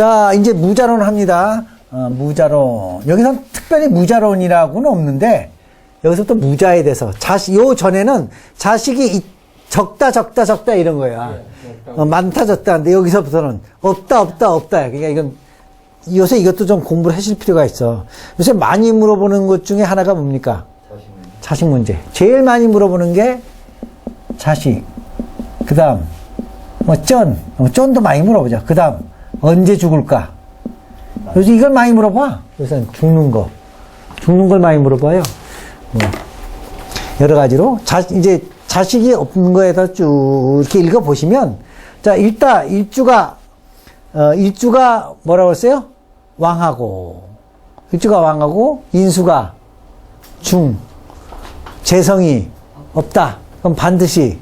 자, 이제 무자론 합니다. 어, 무자론. 여기서 특별히 무자론이라고는 없는데, 여기서부터 무자에 대해서. 자식, 요 전에는 자식이 이- 적다, 적다, 적다 이런 거야. 어, 많다, 적다. 근데 여기서부터는 없다, 없다, 없다. 그러니까 이건, 요새 이것도 좀 공부를 하실 필요가 있어. 요새 많이 물어보는 것 중에 하나가 뭡니까? 자식 문제. 제일 많이 물어보는 게 자식. 그 다음, 뭐, 쩐. 뭐 쩐도 많이 물어보죠. 그 다음, 언제 죽을까? 요즘 이걸 많이 물어봐. 요새 죽는 거. 죽는 걸 많이 물어봐요. 뭐, 여러 가지로. 자, 이제 자식이 없는 거에다 쭉 이렇게 읽어보시면, 자, 일단, 일주가, 어, 일주가 뭐라고 했어요? 왕하고. 일주가 왕하고, 인수가 중. 재성이 없다. 그럼 반드시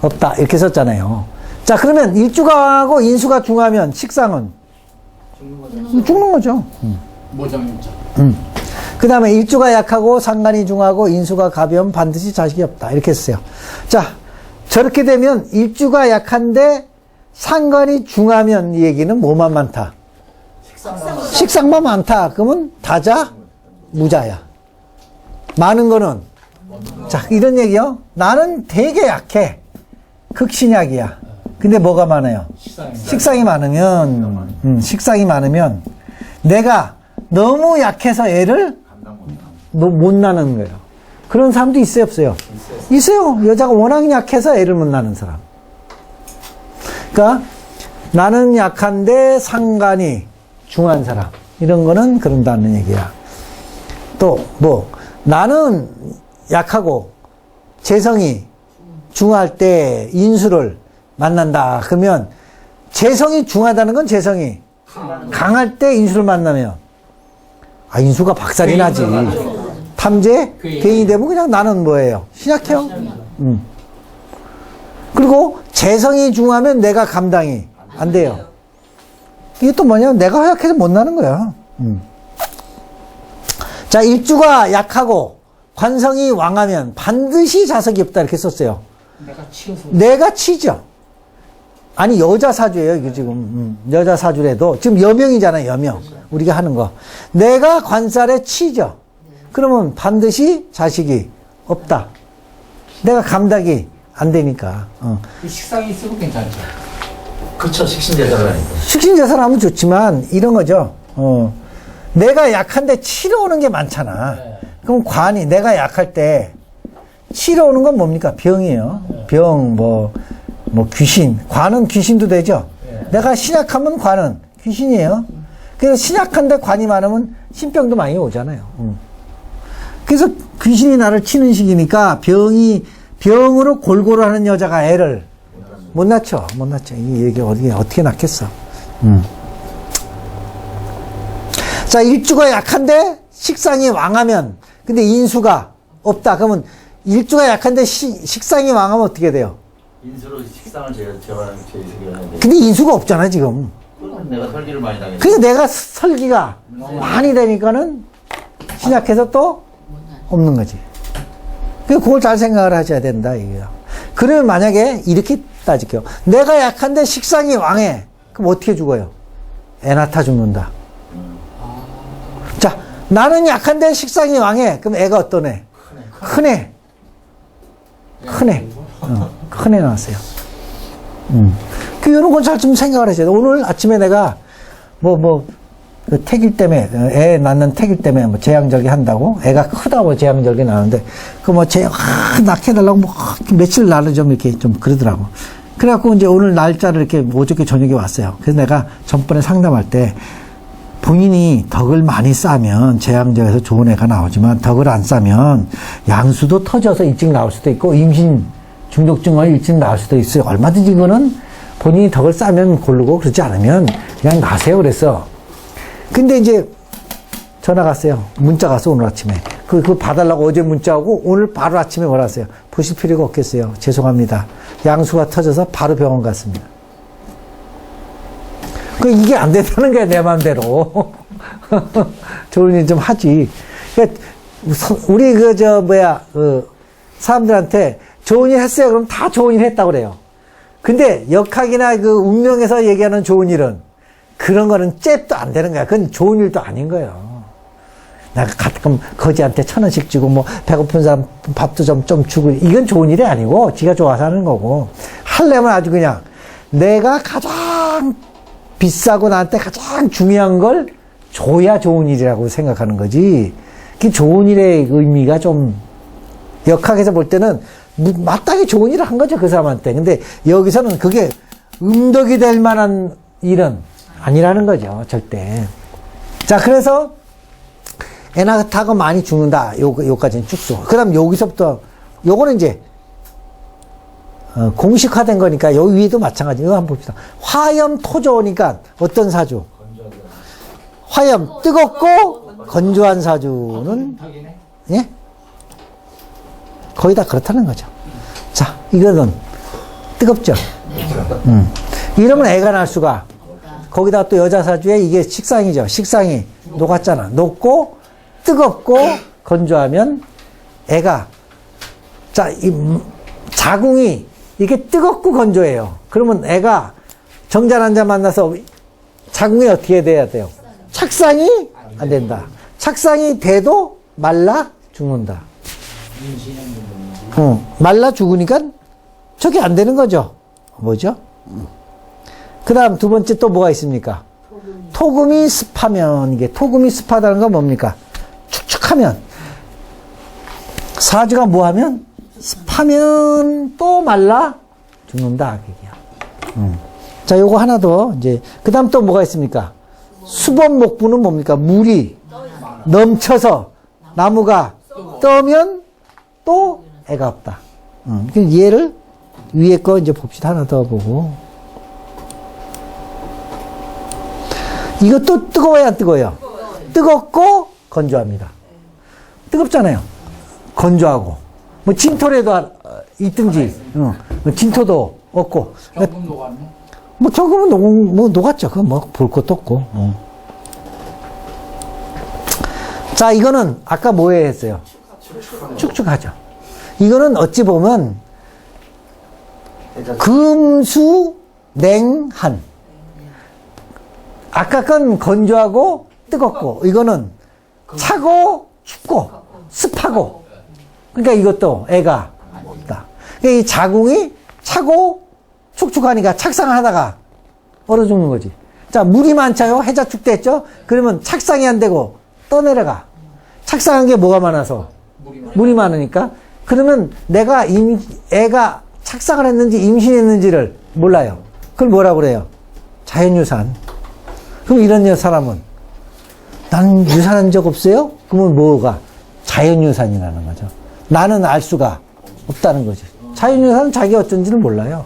없다. 이렇게 썼잖아요. 자, 그러면 일주가 왕하고 인수가 중하면 식상은 죽는 거죠. 모장자. 그 다음에 일주가 약하고 상관이 중하고 인수가 가벼운 반드시 자식이 없다. 이렇게 했어요. 자, 저렇게 되면 일주가 약한데 상관이 중하면 이 얘기는 뭐만 많다? 식상만 많다. 그러면 다자, 무자야. 많은 거는 자, 이런 얘기요. 나는 되게 약해. 극신약이야. 근데 뭐가 많아요? 식상이. 식상이 많으면, 음, 식상이 많으면 내가 너무 약해서 애를 너- 못 낳는 거예요. 그런 사람도 있어요, 없어요? 있어요. 여자가 워낙 약해서 애를 못 낳는 사람. 그러니까 나는 약한데 상관이 중한 사람. 이런 거는 그런다는 얘기야. 또 뭐 나는 약하고 재성이 중할 때 인수를 만난다. 그러면 재성이 중하다는 건 재성이 강할 때 인수를 만나면 아 인수가 박살이 나지. 탐재. 괜히 되면 그냥 나는 뭐예요? 신약해요. 음. 그리고 재성이 중하면 내가 감당이 안 돼요. 이게 또 뭐냐면 내가 허약해서 못 나는 거야. 음. 자, 일주가 약하고 관성이 왕하면 반드시 자석이 없다 이렇게 썼어요. 내가 치죠. 아니 여자 사주예요 이게 지금 음, 여자 사주래도 지금 여명이잖아요 여명 우리가 하는 거 내가 관살에 치죠. 그러면 반드시 자식이 없다. 내가 감당이 안 되니까 어. 그 식상이 있으면 괜찮죠. 그쵸 식신제사라니까 식신재산 하면 좋지만 이런 거죠. 어. 내가 약한데 치러 오는 게 많잖아. 네. 그럼 관이 내가 약할 때 치러 오는 건 뭡니까? 병이에요. 병, 뭐, 뭐 귀신. 관은 귀신도 되죠. 네. 내가 신약하면 관은 귀신이에요. 그래서 신약한데 관이 많으면 신병도 많이 오잖아요. 음. 그래서 귀신이 나를 치는 시기니까 병이 병으로 골고루 하는 여자가 애를 못 낳죠. 못 낳죠. 이 얘기 어디 어떻게 낳겠어? 음. 자, 일주가 약한데 식상이 왕하면 근데 인수가 없다. 그러면 일주가 약한데 시- 식상이 왕하면 어떻게 돼요? 인수로 식상을 제가 제가 제시기를 하는데 근데 인수가 없잖아, 지금. 그건 내가 설계를 많이 당했어 그래서 내가 설기가 많이 되니까는 신약해서 또 없는 거지. 그 그걸 잘 생각을 하셔야 된다, 이거야. 그러면 만약에 이렇게 따질게요. 내가 약한데 식상이 왕해. 그럼 어떻게 죽어요? 애 낳다 죽는다. 자, 나는 약한데 식상이 왕해. 그럼 애가 어떤 애? 큰 애. 큰 애. 어, 큰애 나왔어요. 음. 그, 이런 건 잘 좀 생각을 하셔야 돼. 오늘 아침에 내가, 뭐, 뭐, 그 태길 때문에, 어, 애 낳는 태길 때문에 뭐 제왕절개 한다고? 애가 크다고 제왕절개 나는데, 그 뭐, 제, 아, 낳게 해달라고 뭐, 며칠 날을 좀 이렇게 좀 그러더라고. 그래갖고 이제 오늘 날짜를 이렇게 어저께 저녁에 왔어요. 그래서 내가 전번에 상담할 때, 본인이 덕을 많이 쌓으면 제왕절에서 좋은 애가 나오지만 덕을 안 쌓으면 양수도 터져서 일찍 나올 수도 있고 임신 중독증을 일찍 나올 수도 있어요. 얼마든지 이거는 본인이 덕을 쌓으면 고르고 그러지 않으면 그냥 나세요. 그랬어. 근데 이제 전화 갔어요. 문자 갔어 오늘 아침에. 그, 그 봐달라고 어제 문자 오고 오늘 바로 아침에 걸었어요. 보실 필요가 없겠어요. 죄송합니다. 양수가 터져서 바로 병원 갔습니다. 그 이게 안 된다는 거야 내 마음대로. 좋은 일 좀 하지. 그러니까 서- 우리 그 저 뭐야 그 사람들한테 좋은 일 했어요. 그럼 다 좋은 일 했다고 그래요. 근데 역학이나 그 운명에서 얘기하는 좋은 일은 그런 거는 잽도 안 되는 거야. 그건 좋은 일도 아닌 거예요. 내가 가끔 거지한테 천 원씩 주고 뭐 배고픈 사람 밥도 좀, 좀 주고 이건 좋은 일이 아니고 지가 좋아서 하는 거고. 하려면 아주 그냥 내가 가장 비싸고 나한테 가장 중요한 걸 줘야 좋은 일이라고 생각하는 거지. 그 좋은 일의 의미가 좀 역학에서 볼 때는 무- 마땅히 좋은 일을 한 거죠 그 사람한테. 근데 여기서는 그게 음덕이 될 만한 일은 아니라는 거죠 절대. 자 그래서 애나 타고 많이 죽는다. 요, 요까지는 쭉수. 그 다음 여기서부터, 요거는 이제, 어, 공식화된 거니까 여기 위에도 마찬가지. 이거 한번 봅시다. 화염 토조니까 어떤 사주? 화염, 뜨겁고 건조한 사주는. 예? 거의 다 그렇다는 거죠. 자, 이거는 뜨겁죠? 음. 이러면 애가 날 수가. 거기다 또 여자 사주에 이게 식상이죠. 식상이 녹았잖아. 녹고 뜨겁고 건조하면 애가 자, 이 음, 자궁이 이게 뜨겁고 건조해요. 그러면 애가 정자 남자 만나서 자궁이 어떻게 돼야 돼요? 착상이 안 된다. 착상이 돼도 말라 죽는다. 어, 말라 죽으니까 저게 안 되는 거죠. 뭐죠? 그 다음 두 번째 또 뭐가 있습니까? 토금이 습하면, 이게 토금이 습하다는 건 뭡니까? 축축하면. 사주가 뭐 하면? 습하면 또 말라 죽는다. 그게요. 음. 자, 요거 하나 더, 이제, 그 다음 또 뭐가 있습니까? 수범 목부는 뭡니까? 물이 넘쳐서 나무가 떠면 또 애가 없다. 음. 얘를 위에 거 이제 봅시다. 하나 더 보고. 이것도 뜨거워야 안 뜨거워요? 뜨겁고 건조합니다. 뜨겁잖아요. 건조하고. 뭐 진토라도 하- 어, 있든지, 어, 뭐 진토도 없고. 조금 녹았네. 뭐 조금은 녹, 뭐 녹았죠. 그건 뭐 볼 것도 없고. 어. 자, 이거는 아까 뭐에 했어요? 축축하죠. 이거는 어찌 보면 금수 냉한. 아까 건 건조하고 뜨겁고 이거는 차고 춥고 습하고 그러니까 이것도 애가 없다. 그러니까 이 자궁이 차고 축축하니까 착상하다가 얼어 죽는 거지. 자 물이 많잖아요. 해자 축대했죠. 그러면 착상이 안 되고 떠내려가. 착상한 게 뭐가 많아서 물이 많으니까 그러면 내가 임, 애가 착상을 했는지 임신했는지를 몰라요. 그걸 뭐라고 그래요? 자연유산. 그럼 이런 여 사람은 나는 유산한 적 없어요? 그러면 뭐가? 자연유산이라는 거죠. 나는 알 수가 없다는 거죠. 자연유산은 자기 어쩐지를 몰라요.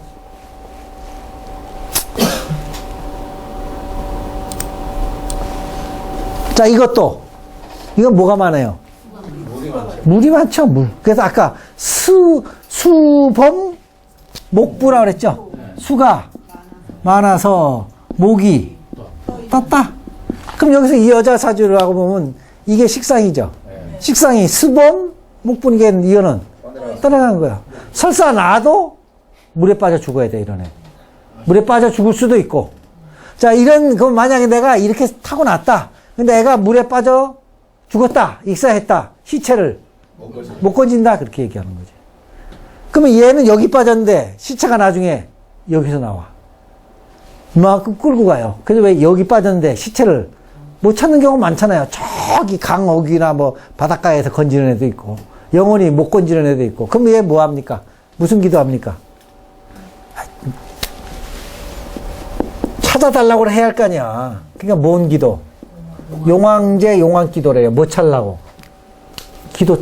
자, 이것도. 이건 뭐가 많아요? 물이 많죠, 물. 그래서 아까 수, 수범, 목부라 그랬죠? 수가 많아서 목이 떴다. 그럼 여기서 이 여자 사주를 하고 보면 이게 식상이죠. 식상이 수범, 목분이게 이거는 떠나가는 거야. 설사 나도 물에 빠져 죽어야 돼, 이러네. 물에 빠져 죽을 수도 있고. 자, 이런, 그럼 만약에 내가 이렇게 타고 났다. 근데 애가 물에 빠져 죽었다. 익사했다. 시체를 못 건진다. 그렇게 얘기하는 거지. 그러면 얘는 여기 빠졌는데 시체가 나중에 여기서 나와. 이만큼 끌고 가요. 그래서 왜 여기 빠졌는데 시체를 못 찾는 경우 많잖아요. 저기 강옥이나 뭐 바닷가에서 건지는 애도 있고, 영원히 못 건지는 애도 있고. 그럼 얘 뭐 합니까? 무슨 기도 합니까? 찾아달라고 해야 할 거 아니야. 그러니까 뭔 기도? 용왕제 용왕 기도래요. 뭐 찾라고? 기도.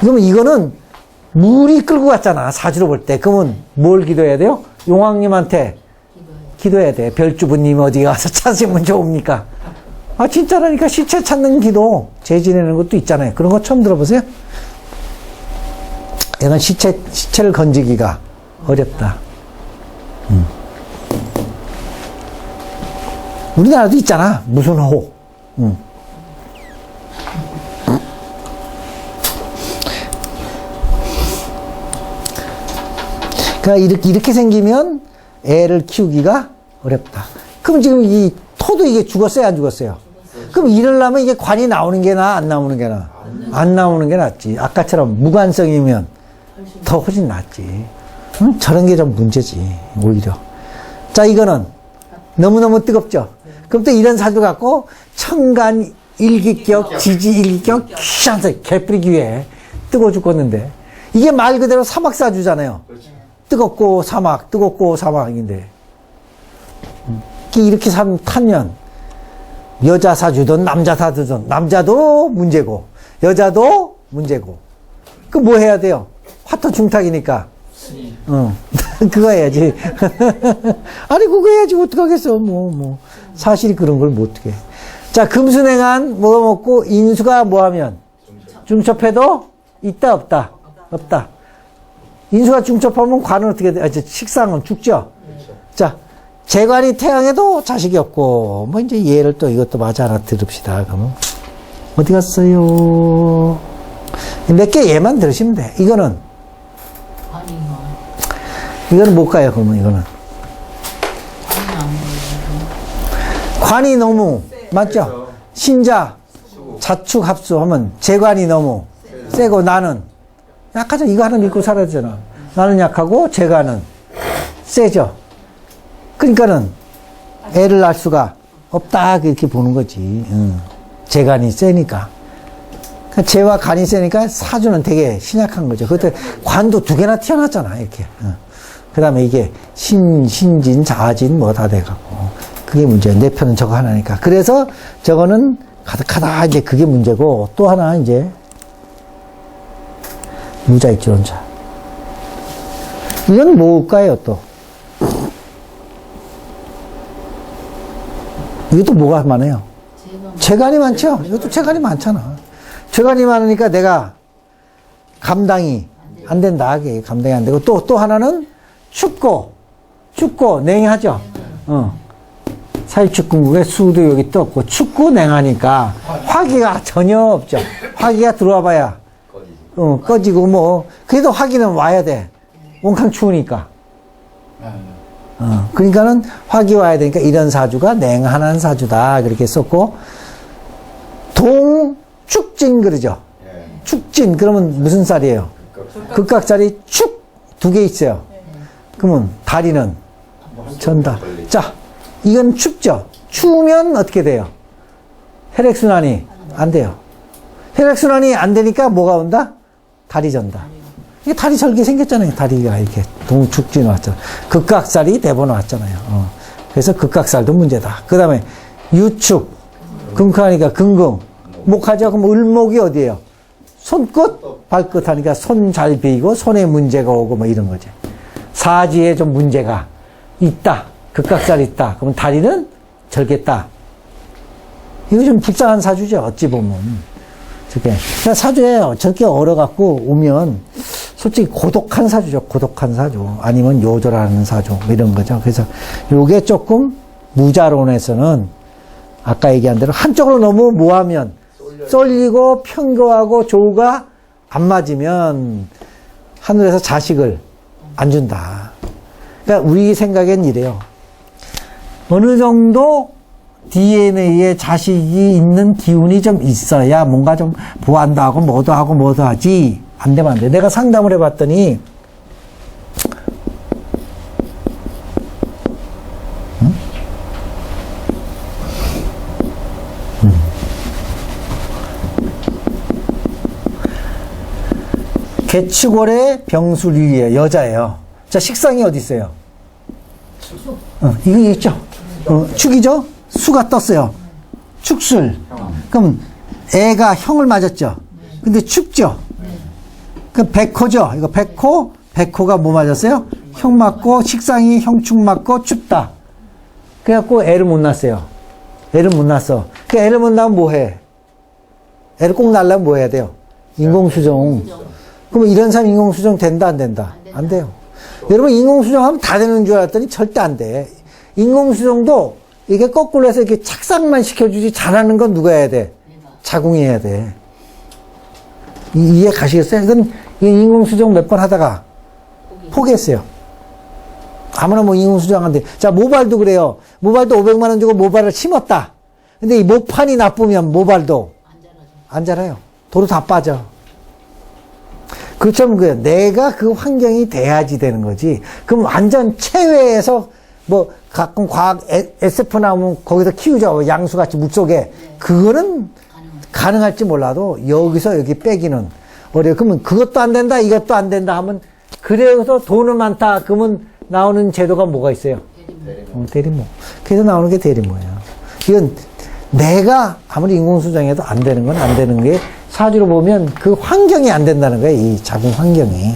그러면 이거는 물이 끌고 갔잖아. 사주로 볼 때. 그러면 뭘 기도해야 돼요? 용왕님한테 기도해야 돼. 별주부님 어디 가서 찾으면 좋습니까? 아, 진짜라니까 시체 찾는 기도, 제 지내는 것도 있잖아요. 그런 거 처음 들어보세요? 이건 시체, 시체를 건지기가 어렵다. 음. 우리나라도 있잖아. 무슨 호. 음. 그러니까 이렇게, 이렇게 생기면 애를 키우기가 어렵다. 그럼 지금 이 토도 이게 죽었어요, 안 죽었어요? 그럼 이러려면 이게 관이 나오는 게 나아, 안 나오는 게 나아? 안 나오는 게 낫지. 아까처럼 무관성이면 더 훨씬 낫지. 응? 저런 게 좀 문제지, 오히려. 자, 이거는 너무너무 뜨겁죠? 그럼 또 이런 사주 갖고 청간 일기격, 지지 일기격, 귀한테 개뿌리기 위해 뜨거워 죽겠는데. 이게 말 그대로 사막사주잖아요. 뜨겁고 사막, 뜨겁고 사막인데. 음. 이렇게 삼, 타면 여자 사주든 남자 사주든 남자도 문제고 여자도 문제고 그 뭐 해야 돼요? 화토 중탁이니까. 스님. 어. 그거 해야지. 아니 그거 해야지 어떡하겠어. 뭐 뭐. 사실이 그런 걸 못 어떻게 자 금수냉한 뭐 먹고 인수가 뭐 하면? 중첩해도 있다 없다? 없다. 인수가 중첩하면 관은 어떻게 돼? 아, 저 식상은 죽죠? 자 재관이 태양에도 자식이 없고 뭐 이제 얘를 또 이것도 맞아 하나 들읍시다. 그러면 어디 갔어요? 몇 개 얘만 들으시면 돼. 이거는 이거는 못 가요 그러면 이거는. 관이 너무 맞죠? 신자 자축 합수하면 재관이 너무 세고 나는. 약하죠? 이거 하나 믿고 살아야 되잖아. 나는 약하고 재관은 세죠. 그러니까는 애를 낳을 수가 없다 그렇게 보는 거지. 응. 재간이 세니까. 그러니까 재와 간이 세니까 사주는 되게 신약한 거죠. 그때 관도 두 개나 튀어났잖아 이렇게 그 다음에 이게 신, 신진, 자진 뭐 다 돼갖고 그게 문제야 내 편은 저거 하나니까 그래서 저거는 가득하다 이제 그게 문제고 또 하나 이제 무자익지론자 이건 뭘까요 또 이것도 뭐가 많아요 재간이 많죠? 이것도 재간이 많잖아. 재간이 많으니까 내가 감당이 안 된다. 감당이 안 되고 또, 또 하나는 춥고, 춥고 냉하죠? 어. 사일축궁국에 수도 여기 떴고 춥고 냉하니까 화기가 전혀 없죠. 화기가 들어와 봐야 꺼지지. 어, 꺼지고 뭐 그래도 화기는 와야 돼. 온캉 추우니까. 네. 어, 그러니까는 화기 와야 되니까 이런 사주가 냉한한 사주다. 그렇게 썼고, 동축진 그러죠. 예. 축진, 그러면 무슨 쌀이에요? 극각살이 축 두 개 있어요. 그러면 다리는 전다. 자, 이건 춥죠? 추우면 어떻게 돼요? 혈액순환이 안 돼요. 혈액순환이 안 되니까 뭐가 온다? 다리 전다. 이게 다리 절개 생겼잖아요. 다리가 이렇게 동축진 왔잖아. 극각살이 대본 왔잖아요. 어. 그래서 극각살도 문제다. 그 다음에 유축. 금크하니까 금금. 목하죠? 그럼 을목이 어디예요? 손끝, 발끝 하니까 손잘 베이고 손에 문제가 오고 뭐 이런 거지. 사지에 좀 문제가 있다. 극각살 있다. 그러면 다리는 절겠다. 이거 좀 불쌍한 사주죠. 어찌 보면. 저게. 사주에 저렇게 얼어갖고 오면 솔직히 고독한 사주죠. 고독한 사주. 아니면 요절하는 사주. 뭐 이런 거죠. 그래서 요게 조금 무자론에서는 아까 얘기한 대로 한쪽으로 너무 모하면 쏠리고 평교하고 조우가 안 맞으면 하늘에서 자식을 안 준다. 그러니까 우리 생각엔 이래요. 어느 정도 DNA에 자식이 있는 기운이 좀 있어야 뭔가 좀 보완도 하고 뭐도 하고 뭐도 하지. 안 되면 안 돼. 내가 상담을 해봤더니 개축월의 병수리의 여자예요. 자, 식상이 어디 있어요? 어, 이거 있죠? 어, 축이죠? 수가 떴어요. 축술. 그럼 애가 형을 맞았죠? 근데 춥죠? 그 백호죠? 이거 백호, 백호가 뭐 맞았어요? 형 맞고, 식상이 형축 맞고, 춥다. 그래갖고 애를 못 낳았어요. 애를 못 낳았어. 그 애를 못 낳으면 뭐 해? 애를 꼭 낳으려면 뭐 해야 돼요? 인공수정. 그러면 이런 사람 인공수정 된다, 안 된다? 안 돼요. 여러분, 인공수정하면 다 되는 줄 알았더니 절대 안 돼. 인공수정도 이게 거꾸로 해서 이렇게 착상만 시켜주지 잘하는 건 누가 해야 돼? 자궁이 해야 돼. 이- 이해 가시겠어요? 이건 이 인공수정 몇 번 하다가 포기했어요. 아무나 뭐 인공수정한데. 자, 모발도 그래요. 모발도 500만 원 주고 모발을 심었다. 근데 이 모판이 나쁘면 모발도 안. 안 자라요. 도로 다 빠져. 그처럼 그 내가 그 환경이 돼야지 되는 거지. 그럼 완전 체외에서 뭐 가끔 과학 에- SF 나오면 거기서 키우죠. 양수같이 물속에. 그거는. 가능할지 몰라도 여기서 여기 빼기는 어려워. 그러면 그것도 안 된다, 이것도 안 된다 하면 그래서 돈은 많다. 그러면 나오는 제도가 뭐가 있어요? 어, 대리모. 그래서 나오는 게 대리모예요. 이건 내가 아무리 인공수정해도 안 되는 건 안 되는 게 사주로 보면 그 환경이 안 된다는 거예요. 이 작은 환경이.